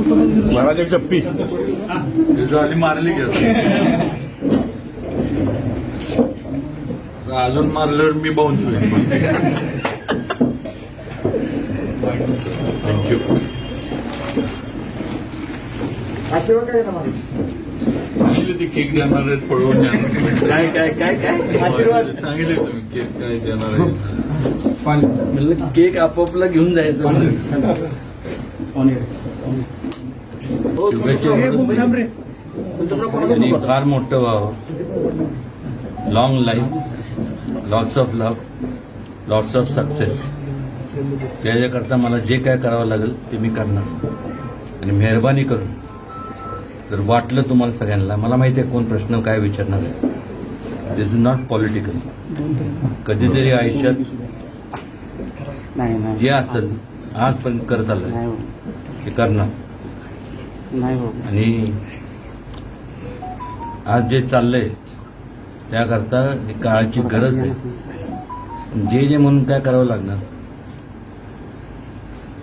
महाराज एक चप्पी झाली मारली गेलं अजून मारल्यावर मी बाउन्स होईल. थँक्यू सांगितले ते केक देणार आहेत पळवून काय काय काय काय? आशीर्वाद. सांगितले तुम्ही केक काय देणार आहे म्हणलं केक आपापला घेऊन जायचं शुभेच्छा. आणि? फार मोठं व्हावं long life lots of love lots of success त्याच्याकरता मला जे काय करावं लागेल ते मी करणार. आणि मेहरबानी करून जर वाटलं तुम्हाला सगळ्यांना मला माहिती आहे कोण प्रश्न काय विचारणार आहे. दिस इज नॉट पॉलिटिकल कधीतरी आयुष्यात नाही नाही. जे असेल आजपर्यंत करत आलं हो. ते करणार. नाही हो. आणि आज जे चाललंय त्याकरता ही काळाची गरज आहे. जे जे म्हणून काय करावं लागणार?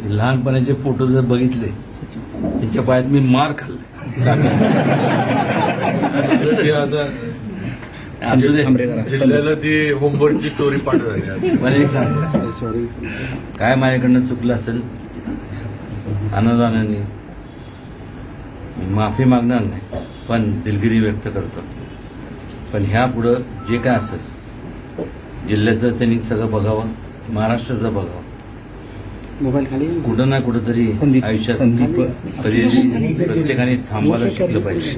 हे लहानपणाचे फोटो जर बघितले त्याच्या पायात मी मार खाल्ले. आता जिल्ह्याला ती होमवर्कची स्टोरी मला एक सांग. सॉरी काय माझ्याकडनं चुकलं असेल? अनुदानाने मी माफी मागणार नाही पण दिलगिरी व्यक्त करतो. पण ह्या पुढं जे काय असेल जिल्ह्याचं त्यांनी सगळं बघावं महाराष्ट्राचं बघावं. मोबाईल खाली कुठं ना कुठं तरी संदीप आयुष्यात संदीप. कधी प्रत्येकाने थांबायला शिकलं पाहिजे.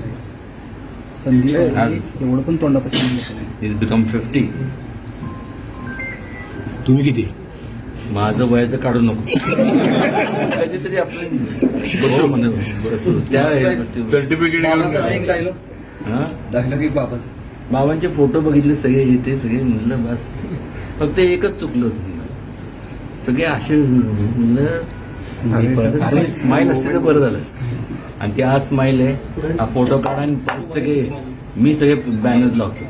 संदीप आज- एवढं पण तोंडापासून इज बिकम फिफ्टी तुम्ही किती? माझं वयाचं काढू नको. कधीतरी आपण सर्टिफिकेट घेऊन हा? बाबांचे. फोटो बघितले सगळे येते सगळे म्हणलं बस. फक्त एकच चुकलं होतं. सगळे असे म्हणलं स्माईल असते तर बरं झालं असतं. आणि ती आज स्माईल आहे. हा फोटो काढा आणि सगळे मी सगळे बॅनर लावतो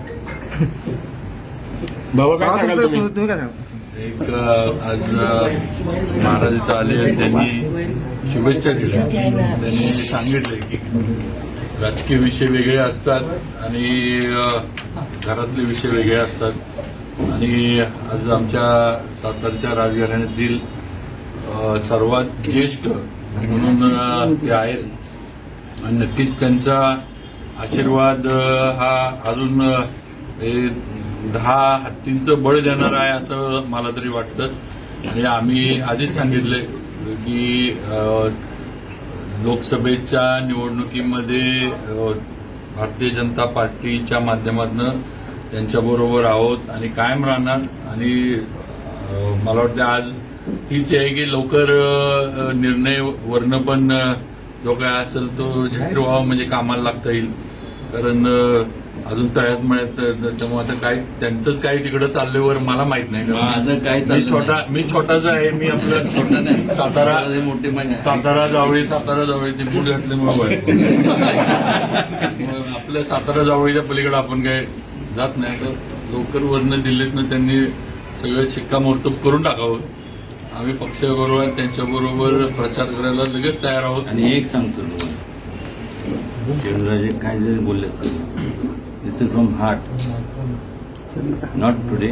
बाबा काय सांगाल तुम्ही? तुम्ही काय सांगा एक आज महाराज इथं आले त्यांनी शुभेच्छा दिल्या. त्यांनी सांगितले की राजकीय विषय वेगळे असतात आणि घरातले विषय वेगळे असतात. आणि आज आमच्या सातारच्या राजघराण्यातील सर्वात ज्येष्ठ म्हणून ते आहेत. आणि नक्कीच त्यांचा आशीर्वाद हा अजून हे दहा हत्तींचं बळ देणार आहे असं मला तरी वाटतं. आणि आम्ही आधीच सांगितलंय की लोकसभेच्या निवडणुकीमध्ये भारतीय जनता पार्टीच्या माध्यमातून त्यांच्याबरोबर आहोत आणि कायम राहणार. आणि मला वाटतं आज हीच आहे की लवकर निर्णय वर्ण पण जो काय असेल तो जाहीर व्हावा म्हणजे कामाला लागता येईल. कारण अजून तळ्यात मळ्यात अ, त्याच्यामुळे आता काय त्यांचंच काय तिकडं चालल्यावर मला माहीत नाही. माझं काय मी छोटा. मी छोटाच आहे मी आपलं छोटं नाही. सातारा मोठे सातारा जावळी सातारा जावळी ते बूट घातल्यामुळे. मग आपल्या सातारा जावळीच्या पलीकडे आपण काय जात नाही. तर लवकर वर्ण दिल्लीतनं त्यांनी सगळं शिक्कामोर्तब करून टाकावं. आम्ही पक्षाबरोबर त्यांच्याबरोबर प्रचार करायला लगेच तयार आहोत. आणि एक सांगतो काय जरी बोलले असेल is from heart not today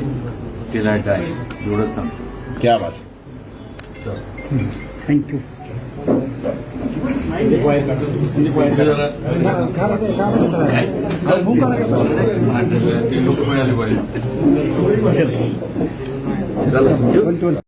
till I die एवढं सांगतो क्या बात थँक्यू ते लोक मिळाले पाहिजे?